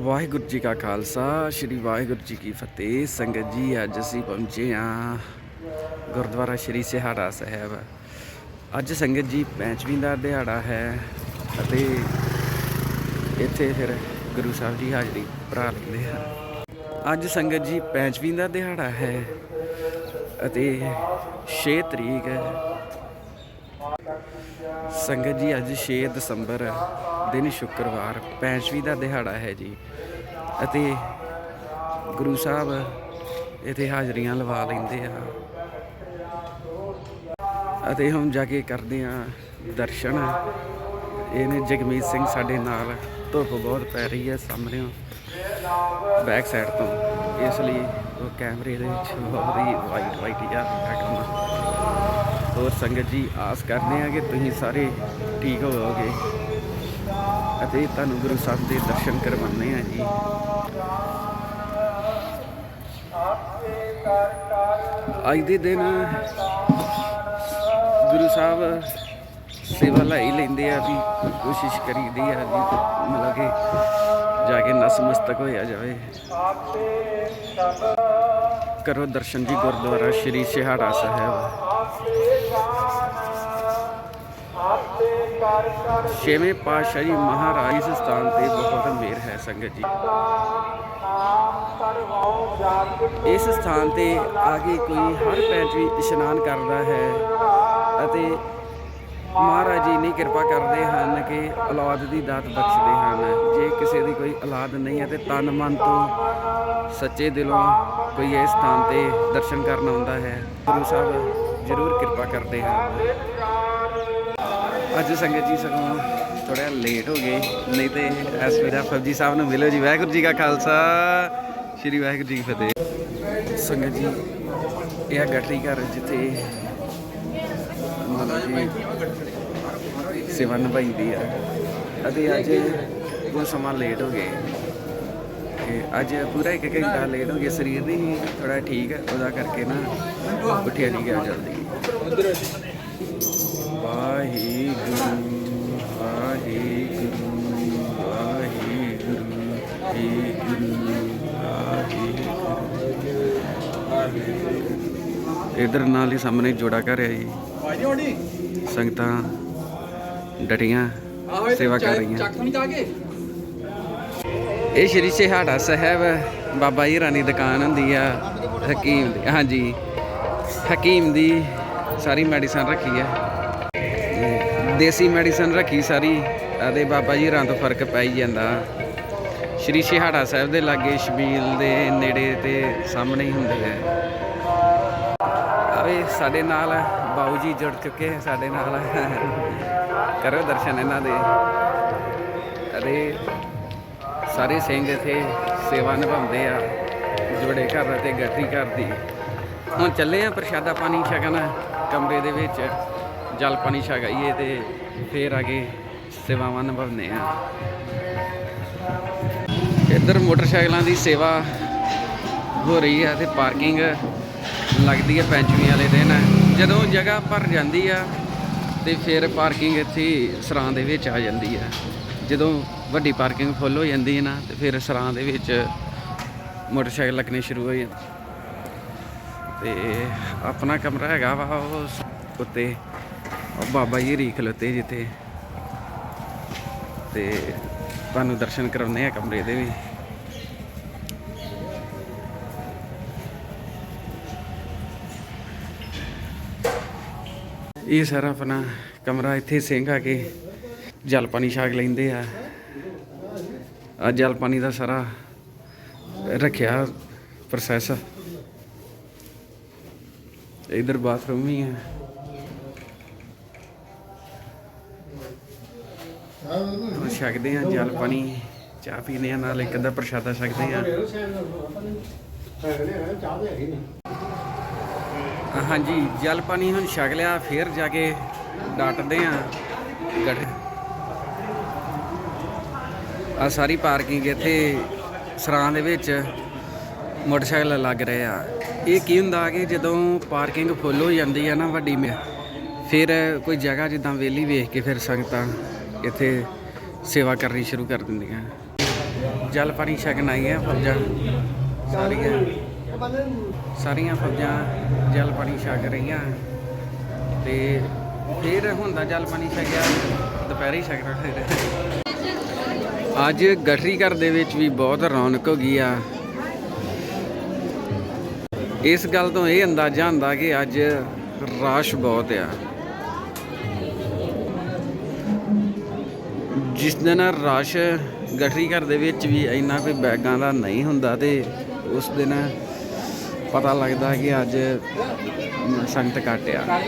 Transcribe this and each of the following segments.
ਵਾਹਿਗੁਰੂ ਜੀ ਕਾ ਖਾਲਸਾ, ਸ੍ਰੀ ਵਾਹਿਗੁਰੂ ਜੀ ਕੀ ਫਤਿਹ। ਸੰਗਤ ਜੀ, ਅੱਜ ਅਸੀਂ ਪਹੁੰਚੇ ਹਾਂ ਗੁਰਦੁਆਰਾ ਸ੍ਰੀ ਸਿਹਾੜਾ ਸਾਹਿਬ। ਅੱਜ ਸੰਗਤ ਜੀ ਪੈਂਚਵੀਂ ਦਾ ਦਿਹਾੜਾ ਹੈ ਅਤੇ ਇੱਥੇ ਫਿਰ ਗੁਰੂ ਸਾਹਿਬ ਜੀ ਹਾਜ਼ਰੀ ਭਰਾ ਲੈਂਦੇ ਆ ਅੱਜ ਸੰਗਤ ਜੀ ਪੈਂਚਵੀਂ ਦਾ ਦਿਹਾੜਾ ਹੈ ਅਤੇ 6 ਤਰੀਕ ਹੈ ਸੰਗਤ ਜੀ, ਅੱਜ 6 ਦਸੰਬਰ, ਦਿਨ ਸ਼ੁੱਕਰਵਾਰ, ਪੈਂਚਵੀਂ ਦਾ ਦਿਹਾੜਾ ਹੈ ਜੀ। ਅਤੇ ਗੁਰੂ ਸਾਹਿਬ ਇੱਥੇ ਹਾਜ਼ਰੀਆਂ ਲਵਾ ਲੈਂਦੇ ਆ। ਅਤੇ ਹੁਣ ਜਾ ਕੇ ਕਰਦੇ ਆ ਦਰਸ਼ਨ। ਇਹਨੇ ਜਗਮੀਤ ਸਿੰਘ ਸਾਡੇ ਨਾਲ, ਧੁੱਪ ਬਹੁਤ ਪੈ ਰਹੀ ਹੈ ਸਾਹਮਣੇ ਬੈਕ ਸਾਈਡ ਤੋਂ। ਇਸ ਲਈ ਉਹ ਕੈਮਰੇ ਦੇ ਵਿੱਚ ਬਹੁਤ ਹੀ ਵਾਈਟ ਵਾਈਟ ਜਿਹਾ ਕੰਮ ਹੋਰ ਸੰਗਤ ਜੀ, ਆਸ ਕਰਦੇ ਹਾਂ ਕਿ ਤੁਸੀਂ ਸਾਰੇ ਠੀਕ ਹੋਵੋਗੇ ਅਤੇ ਤੁਹਾਨੂੰ ਗੁਰੂ ਸਾਹਿਬ ਦੇ ਦਰਸ਼ਨ ਕਰਵਾਉਂਦੇ ਹਾਂ ਜੀ। ਅੱਜ ਦੇ ਦਿਨ ਗੁਰੂ ਸਾਹਿਬ ਸੇਵਾ ਲਈ ਲੈਂਦੇ ਆ ਵੀ ਕੋਸ਼ਿਸ਼ ਕਰੀਦੀ ਆ ਵੀ ਮਤਲਬ ਕਿ ਜਾ ਕੇ ਨਸਮਸਤਕ ਹੋਇਆ ਜਾਵੇ। ਕਰੋ ਦਰਸ਼ਨ ਜੀ ਗੁਰਦੁਆਰਾ ਸ਼੍ਰੀ ਸਿਹਾੜਾ ਸਾਹਿਬ। ਛੇਵੇਂ ਪਾਤਸ਼ਾਹੀ ਮਹਾਰਾਜ ਇਸ ਸਥਾਨ ਤੇ ਬਹੁਤ ਮਿਹਰ ਹੈ ਸੰਗਤ ਜੀ। ਇਸ ਸਥਾਨ ਤੇ ਆ ਕੇ ਕੋਈ ਹਰ ਪੈਂਚ ਵੀ ਇਸ਼ਨਾਨ ਕਰਦਾ ਹੈ ਅਤੇ ਮਹਾਰਾਜ ਜੀ ਨੇ ਕਿਰਪਾ ਕਰਦੇ ਹਨ ਕਿ ਔਲਾਦ ਦੀ ਦਾਤ ਬਖਸ਼ਦੇ ਹਨ। ਜੇ ਕਿਸੇ ਦੀ ਕੋਈ ਔਲਾਦ ਨਹੀਂ ਹੈ ਤੇ ਤਨ ਮਨ ਤੋਂ ਸੱਚੇ ਦਿਲੋਂ ਕੋਈ ਇਸ ਸਥਾਨ ਤੇ ਦਰਸ਼ਨ ਕਰਨ ਆਉਂਦਾ ਹੈ, ਗੁਰੂ ਸਾਹਿਬ ਜ਼ਰੂਰ ਕਿਰਪਾ ਕਰਦੇ ਹਨ। ਅੱਜ ਸੰਗਤ ਜੀ ਸਗੋਂ ਥੋੜਾ ਲੇਟ ਹੋ ਗਏ, ਨਹੀਂ ਤੇ ਇਸ ਵੇਲੇ ਫੌਜੀ ਸਾਹਿਬ ਨੂੰ ਮਿਲੋ ਜੀ। ਵਾਹਿਗੁਰੂ ਜੀ ਕਾ ਖਾਲਸਾ, ਸ੍ਰੀ ਵਾਹਿਗੁਰੂ ਜੀ ਕੀ ਫਤਿਹ। ਸੰਗਤ ਜੀ, ਇਹ ਆ ਗੱਟਰੀ ਘਰ ਜਿੱਥੇ ਮਤਲਬ ਕਿ ਸੇਵਾ ਨਿਭਾਈਦੀ ਆ। ਅਤੇ ਅੱਜ ਬਹੁਤ ਸਮਾਂ ਲੇਟ ਹੋ ਗਏ ਤੇ ਅੱਜ ਪੂਰਾ ਇੱਕ ਘੰਟਾ ਲੇਟ ਹੋ ਗਿਆ। ਸਰੀਰ ਨਹੀਂ ਥੋੜਾ ਠੀਕ ਹੈ ਉਹਦਾ ਕਰਕੇ ਨਾ ਉੱਠਿਆ ਨਹੀਂ ਗਿਆ ਜਲਦੀ। ਇਧਰ ਨਾਲ ਹੀ ਸਾਹਮਣੇ ਜੋੜਾ ਘਰ ਹੈ ਜੀ। ਸੰਗਤਾਂ ਡਟੀਆਂ ਸੇਵਾ ਕਰ ਰਹੀਆਂ। ਇਹ ਸ਼੍ਰੀ ਸਿਹਾੜਾ ਸਾਹਿਬ ਬਾਬਾ ਜੀ ਰਾਣੀ ਦੁਕਾਨ ਹੁੰਦੀ ਆ ਹਕੀਮ ਦੀ ਹਾਂਜੀ ਹਕੀਮ ਦੀ ਸਾਰੀ ਮੈਡੀਸਨ ਰੱਖੀ ਹੈ ਦੇਸੀ ਮੈਡੀਸਨ ਰੱਖੀ ਸਾਰੀ ਅਤੇ ਬਾਬਾ ਜੀ ਰਾਂ ਤੋਂ ਫ਼ਰਕ ਪੈ ਹੀ ਜਾਂਦਾ। ਸ਼੍ਰੀ ਸਿਹਾੜਾ ਸਾਹਿਬ ਦੇ ਲਾਗੇ ਸ਼ਬੀਲ ਦੇ ਨੇੜੇ ਤੇ ਸਾਹਮਣੇ ਹੀ ਹੁੰਦੇ ਹੈ ਆਵੇ ਸਾਡੇ ਨਾਲ ਬਾਊ ਜੀ ਜੁੜ ਚੁੱਕੇ ਹੈ ਸਾਡੇ ਨਾਲ ਕਰੋ ਦਰਸ਼ਨ ਇਹਨਾਂ ਦੇ। ਅਤੇ ਸਾਰੇ ਸਿੰਘ ਇੱਥੇ ਸੇਵਾ ਨਿਭਾਉਂਦੇ ਆ, ਜੋੜੇ ਘਰ ਅਤੇ ਗੱਠੀ ਘਰ ਦੀ। ਹੁਣ ਚੱਲੇ ਆ ਪ੍ਰਸ਼ਾਦਾ ਪਾਣੀ ਛਕਣ ਕਮਰੇ ਦੇ ਵਿੱਚ। ਜਲ ਪਾਣੀ ਛਕਾਈਏ ਤੇ ਫੇਰ ਆ ਕੇ ਸੇਵਾਵਾਂ ਨਿਭਾਉਂਦੇ ਆ। ਇੱਧਰ ਮੋਟਰਸਾਈਕਲਾਂ ਦੀ ਸੇਵਾ ਹੋ ਰਹੀ ਹੈ ਤੇ ਪਾਰਕਿੰਗ ਲੱਗਦੀ ਹੈ ਪੈਂਚਵੀਂ ਵਾਲੇ ਦਿਨ। ਜਦੋਂ ਜਗ੍ਹਾ ਭਰ ਜਾਂਦੀ ਆ, ਤੇ ਫਿਰ ਪਾਰਕਿੰਗ ਇੱਥੇ ਸਰਾਂ ਦੇ ਵਿੱਚ ਆ ਜਾਂਦੀ ਆ। ਜਦੋਂ ਵੱਡੀ ਪਾਰਕਿੰਗ ਫੁੱਲ ਹੋ ਜਾਂਦੀ ਹੈ ਨਾ, ਤੇ ਫਿਰ ਸਰਾਂ ਦੇ ਵਿੱਚ ਮੋਟਰਸਾਈਕਲ ਲੱਗਣੇ ਸ਼ੁਰੂ ਹੋ ਜਾਂਦੇ। ਤੇ ਆਪਣਾ ਕਮਰਾ ਹੈਗਾ ਵਾ ਉਹ ਉੱਤੇ। ਉਹ ਬਾਬਾ ਜੀ ਰੀ ਖਲੋਤੇ ਜਿੱਥੇ। ਤੇ ਤੁਹਾਨੂੰ ਦਰਸ਼ਨ ਕਰਾਉਣੇ ਆ ਕਮਰੇ ਦੇ ਵੀ। ਇਹ ਸਾਰਾ ਆਪਣਾ ਕਮਰਾ ਇੱਥੇ ਸਿੰਘ ਆ ਕੇ ਜਲ ਪਾਣੀ ਛਾਕ ਲੈਂਦੇ ਆ। ਆ ਜਲ ਪਾਣੀ ਦਾ ਸਾਰਾ ਰੱਖਿਆ ਪ੍ਰੋਸੈਸ ਇਧਰ ਬਾਥਰੂਮ ਵੀ ਹੈ ਹੁਣ ਛਕਦੇ ਆ ਜਲ ਪਾਣੀ, ਚਾਹ ਪੀਨੇ ਆ, ਨਾਲ ਇੱਕ ਅੱਧਾ ਪ੍ਰਸ਼ਾਦਾ ਛਕਦੇ ਆ। ਹਾਂਜੀ, ਜਲ ਪਾਣੀ ਹੁਣ ਛਕ ਲਿਆ, ਫਿਰ ਜਾ ਕੇ ਡਾਟਦੇ ਆ ਗੱਡ। ਆ ਸਾਰੀ ਪਾਰਕਿੰਗ ਇੱਥੇ ਸਰਾਂ ਦੇ ਵਿੱਚ ਮੋਟਰਸਾਈਕਲ ਲੱਗ ਰਹੇ ਆ। ਇਹ ਕੀ ਹੁੰਦਾ ਕਿ ਜਦੋਂ ਪਾਰਕਿੰਗ ਫੁੱਲ ਹੋ ਜਾਂਦੀ ਆ ਨਾ ਵੱਡੀ ਮੇ, ਫਿਰ ਕੋਈ ਜਗ੍ਹਾ ਜਿੱਦਾਂ ਵੇਲੀ ਵੇਖ ਕੇ ਫਿਰ ਸੰਗਤਾਂ ਇੱਥੇ ਸੇਵਾ ਕਰਨੀ ਸ਼ੁਰੂ ਕਰ ਦਿੰਦੀਆਂ। ਜਲ ਪਾਣੀ ਛਕਣ ਆਈਆਂ, ਫੌਜਾਂ ਸਾਰੀਆਂ। ਸਾਰੀਆਂ ਫੌਜਾਂ ਜਲ ਪਾਣੀ ਛਕ ਰਹੀਆਂ। ਤੇ ਫਿਰ ਹੁੰਦਾ ਜਲ ਪਾਣੀ ਛਕਿਆ, ਦੁਪਹਿਰੇ ਹੀ ਛਕਣਾ ਫਿਰ। ਅੱਜ ਗਠਰੀ ਘਰ ਦੇ ਵਿੱਚ ਵੀ ਬਹੁਤ ਰੌਣਕ ਹੋ ਗਈ ਆ। ਇਸ ਗੱਲ ਤੋਂ ਇਹ ਅੰਦਾਜ਼ਾ ਹੁੰਦਾ ਕਿ ਅੱਜ ਰਸ਼ ਬਹੁਤ ਆ। ਜਿਸ ਦਿਨ ਰਸ਼ ਗਠਰੀ ਘਰ ਦੇ ਵਿੱਚ ਵੀ ਇੰਨਾ ਕੋਈ ਬੈਗਾਂ ਦਾ ਨਹੀਂ ਹੁੰਦਾ ਤੇ ਉਸ ਦਿਨ ਪਤਾ ਲੱਗਦਾ ਕਿ ਅੱਜ ਸੰਗਤ ਘੱਟ ਆ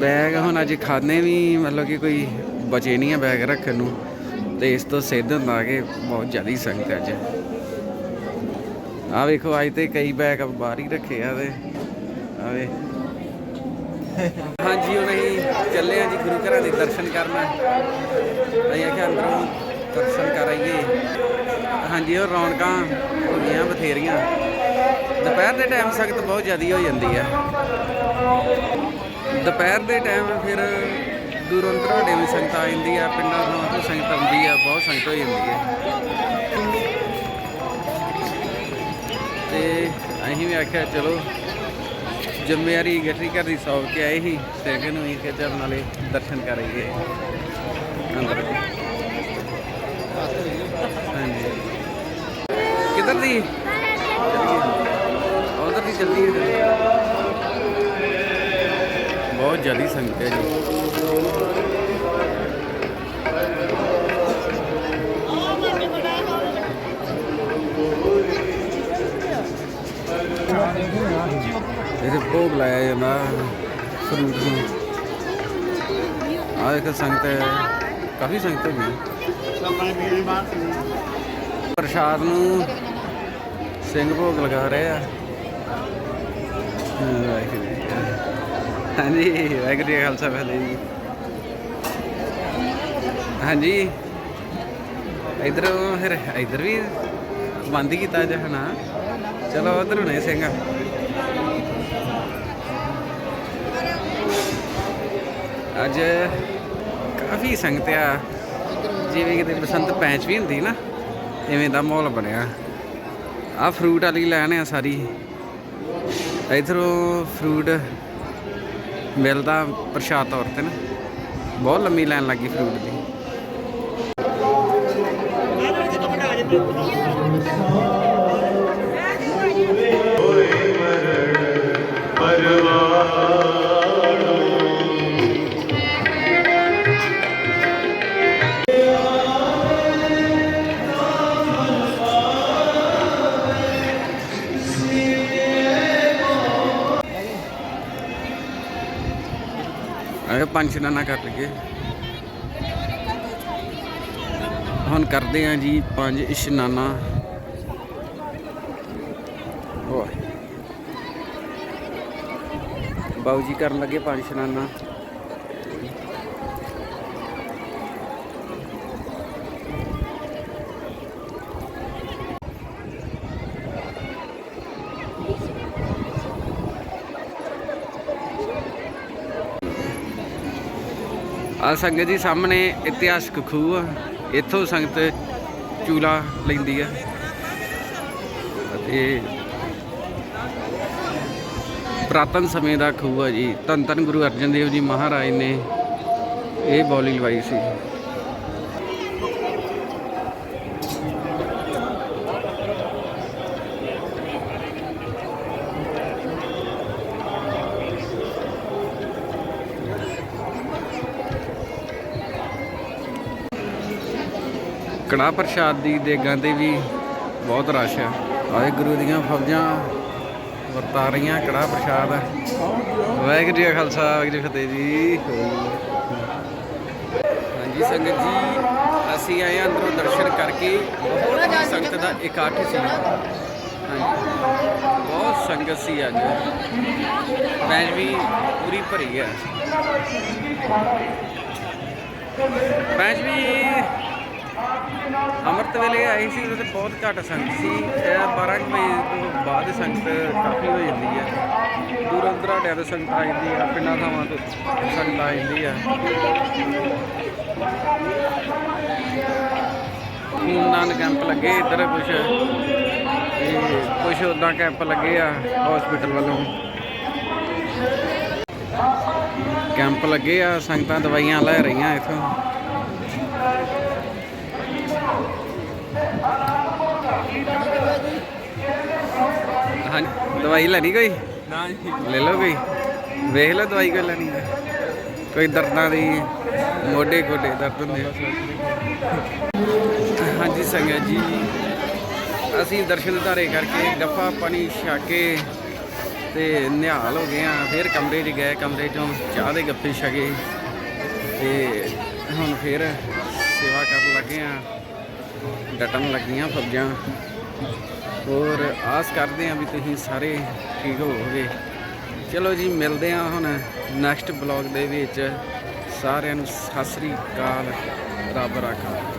ਬੈਗ ਹੁਣ ਅੱਜ ਖਾਣੇ ਵੀ, ਮਤਲਬ ਕਿ ਕੋਈ ਬਚੇ ਨਹੀਂ ਆ ਬੈਗ ਰੱਖਣ ਨੂੰ। ਤੇ ਇਸ ਤੋਂ ਸਿੱਧ ਹੁੰਦਾ ਕਿ ਬਹੁਤ ਜ਼ਿਆਦਾ ਸੰਗਤ ਅੱਜ। ਆ ਵੇਖੋ, ਅੱਜ ਤੇ ਕਈ ਬੈਗ ਬਾਹਰ ਹੀ ਰੱਖੇ ਆ ਤੇ। ਆ ਹਾਂਜੀ, ਹੁਣ ਅਸੀਂ ਚੱਲੇ ਆ ਜੀ ਗੁਰੂ ਘਰਾਂ ਦੇ ਦਰਸ਼ਨ ਕਰਨ। ਅਸੀਂ ਆਖਿਆ ਅੰਦਰੋਂ ਦਰਸ਼ਨ ਕਰ ਹਾਂਜੀ, ਉਹ ਰੌਣਕਾਂ ਹੋ ਗਈਆਂ ਬਥੇਰੀਆਂ। ਦੁਪਹਿਰ ਦੇ ਟਾਈਮ ਸਖਤ ਬਹੁਤ ਜ਼ਿਆਦਾ ਹੋ ਜਾਂਦੀ ਹੈ ਦੁਪਹਿਰ ਦੇ ਟਾਈਮ ਫਿਰ ਦੂਰੋਂ ਦਰਾਡੇ ਵੀ ਸੰਗਤ ਆ ਜਾਂਦੀ ਆ, ਪਿੰਡਾਂ ਤੋਂ ਸੰਗਤ ਆਉਂਦੀ ਆ, ਬਹੁਤ ਸੰਗਤ ਹੋ ਜਾਂਦੀ ਹੈ ਤੇ ਅਸੀਂ ਵੀ ਆਖਿਆ, ਚਲੋ, ਜ਼ਿੰਮੇਵਾਰੀ ਗੱਠਰੀ ਘਰ ਦੀ ਸੌਂਪ ਕੇ ਆਏ ਸੀ, ਤੇ ਨੂੰ ਵੀ ਕਿ ਚੱਲ ਨਾਲੇ ਦਰਸ਼ਨ ਕਰ ਲਈਏ ਅੰਦਰ। ਹਾਂਜੀ। ਕਿੱਧਰ ਦੀ? ਉਧਰ ਦੀ ਚੱਲਦੀ ਹੈ ਬਹੁਤ ਜ਼ਿਆਦਾ ਸੰਗਤ ਹੈ ਜੀ। ਇਹਦੇ ਭੋਗ ਲਾਇਆ ਜਾਂਦਾ ਫਰੂਟ ਨੂੰ। ਆਹ ਇੱਕ ਸੰਗਤ ਹੈ, ਕਾਫੀ ਸੰਗਤ ਹੋ ਪ੍ਰਸ਼ਾਦ ਨੂੰ ਸਿੰਘ ਭੋਗ ਲਗਾ ਰਹੇ ਆ। ਹਾਂਜੀ, ਵਾਹਿਗੁਰੂ ਜੀ ਖਾਲਸਾ ਫਤਿਹ ਜੀ ਹਾਂਜੀ। ਇਧਰ ਫਿਰ, ਇਧਰ ਵੀ ਬੰਦ ਕੀਤਾ ਜਹਨਾ ਚਲੋ, ਉਧਰ ਹੁਣੇ ਸਿੰਘ। ਅੱਜ ਕਾਫੀ ਸੰਗਤ ਆ। ਜਿਵੇਂ ਕਿਤੇ ਬਸੰਤ ਪੈਂਚ ਵੀ ਹੁੰਦੀ ਨਾ ਐਵੇਂ ਦਾ ਮਾਹੌਲ ਬਣਿਆ। ਆ ਫਰੂਟ ਵਾਲੀ ਲੈਣ ਆ ਸਾਰੀ। ਇਧਰੋਂ ਫਰੂਟ ਮਿਲਦਾ ਪ੍ਰਸ਼ਾਦ ਤੌਰ ਤੇ ਨਾ। ਬਹੁਤ ਲੰਮੀ ਲਾਈਨ ਲੱਗੀ ਫਰੂਟ ਦੀ। ਅਰੇ ਪੰਜ ਇਸ਼ਨਾਨਾ ਕਰ ਲਈਏ। ਹੁਣ ਕਰਦੇ ਆ ਜੀ ਪੰਜ ਇਸ਼ਨਾਨਾ। ਵਾਹ ਜੀ ਕਰਨ ਲੱਗੇ ਪੰਜ ਇਸ਼ਨਾਨਾ। ਆ ਸੰਗਤ ਜੀ ਸਾਹਮਣੇ ਇਤਿਹਾਸਕ ਖੂਹ ਆ। ਇੱਥੋਂ ਸੰਗਤ ਚੂਲਾ ਲੈਂਦੀ ਆ। ਅਤੇ ਪ੍ਰਾਤਨ ਸਮੇਂ ਦਾ ਖੂਹ ਆ ਜੀ। ਧੰਨ ਧੰਨ ਗੁਰੂ ਅਰਜਨ ਦੇਵ ਜੀ ਮਹਾਰਾਜ ਨੇ ਇਹ ਬੋਲੀ ਲਵਾਈ ਸੀ। ਕੜਾ ਪ੍ਰਸ਼ਾਦ ਦੀ ਦੇਗਾਂ ਤੇ ਵੀ ਬਹੁਤ ਰਸ਼ ਹੈ ਵਾਹਿਗੁਰੂ ਦੀਆਂ ਫੌਜਾਂ ਵਰਤਾ ਰਹੀਆਂ ਕੜਾ ਪ੍ਰਸ਼ਾਦ। ਵਾਹਿਗੁਰੂ ਜੀ ਖਾਲਸਾ, ਵਾਹਿਗੁਰੂ ਜੀ ਫਤਿਹ ਜੀ। ਹਾਂਜੀ ਸੰਗਤ ਜੀ, ਅਸੀਂ ਆਏ ਹਾਂ ਅੰਦਰੋਂ ਦਰਸ਼ਨ ਕਰਕੇ। ਬਹੁਤ ਹੀ ਸੰਗਤ ਦਾ ਇਕੱਠ ਸੀ। ਹਾਂਜੀ। ਬਹੁਤ ਸੰਗਤ ਸੀ ਅੱਜ। ਮੈਚ ਵੀ ਪੂਰੀ ਭਰੀ ਹੈ ਮੈਚ ਵੀ ਅੰਮ੍ਰਿਤ ਵੇਲੇ ਆਏ ਸੀ, ਉਦੋਂ ਬਹੁਤ ਘੱਟ ਸੰਗਤ ਸੀ। ਇਹ 12 ਕੁ ਵਜੇ ਤੋਂ ਬਾਅਦ ਸੰਗਤ ਕਾਫੀ ਹੋ ਜਾਂਦੀ ਹੈ ਦੂਰੋਂ ਦਰਾੜਿਆਂ ਤੋਂ ਸੰਗਤ ਆ ਜਾਂਦੀ ਹੈ ਪਿੰਡਾਂ ਥਾਵਾਂ ਤੋਂ ਸੰਗਤ ਆ ਜਾਂਦੀ ਹੈ ਖੂਨਦਾਨ ਕੈਂਪ ਲੱਗੇ ਇੱਧਰ ਕੁਝ ਤੇ ਕੁਝ ਉਦਾਂ ਕੈਂਪ ਲੱਗੇ ਆ ਹਸਪੀਟਲ ਵੱਲੋਂ। ਕੈਂਪ ਲੱਗੇ ਆ, ਸੰਗਤਾਂ ਦਵਾਈਆਂ ਲੈ ਰਹੀਆਂ ਇਥੋਂ। ਹਾਂ ਦਵਾਈ ਲੈਣੀ ਕੋਈ? ਨਾ ਜੀ। ਲੈ ਲਓ ਕੋਈ। ਵੇਖ ਲਓ ਦਵਾਈ ਕੋਈ ਲੈਣੀ ਹੈ। ਕੋਈ ਦਰਦਾਂ ਦੀ ਮੋਢੇ ਗੋਡੇ ਦਰਦ ਹੁੰਦੇ ਆ। ਹਾਂਜੀ ਸੰਗਤ ਜੀ ਅਸੀਂ ਦਰਸ਼ਨ ਧਾਰੇ ਕਰਕੇ ਗੱਫਾ ਪਾਣੀ ਛਕ ਕੇ ਤੇ ਨਿਹਾਲ ਹੋ ਗਏ ਆ ਫਿਰ ਕਮਰੇ 'ਚ ਗਏ ਕਮਰੇ 'ਚੋਂ ਚਾਹ ਦੇ ਗੱਫੇ ਛਕੇ ਤੇ ਹੁਣ ਫਿਰ ਸੇਵਾ ਕਰਨ ਲੱਗੇ ਆ ਡਟਣ ਲੱਗੀਆਂ ਫੌਜਾਂ। ਹੋਰ ਆਸ ਕਰਦੇ ਹਾਂ ਵੀ ਤੁਸੀਂ ਸਾਰੇ ਠੀਕ ਹੋਵੋਗੇ। ਚਲੋ ਜੀ, ਮਿਲਦੇ ਹਾਂ ਹੁਣ ਨੈਕਸਟ ਬਲੌਗ ਦੇ ਵਿੱਚ। ਸਾਰਿਆਂ ਨੂੰ ਸਤਿ ਸ੍ਰੀ ਅਕਾਲ। ਰੱਬ ਰਾਖਾ।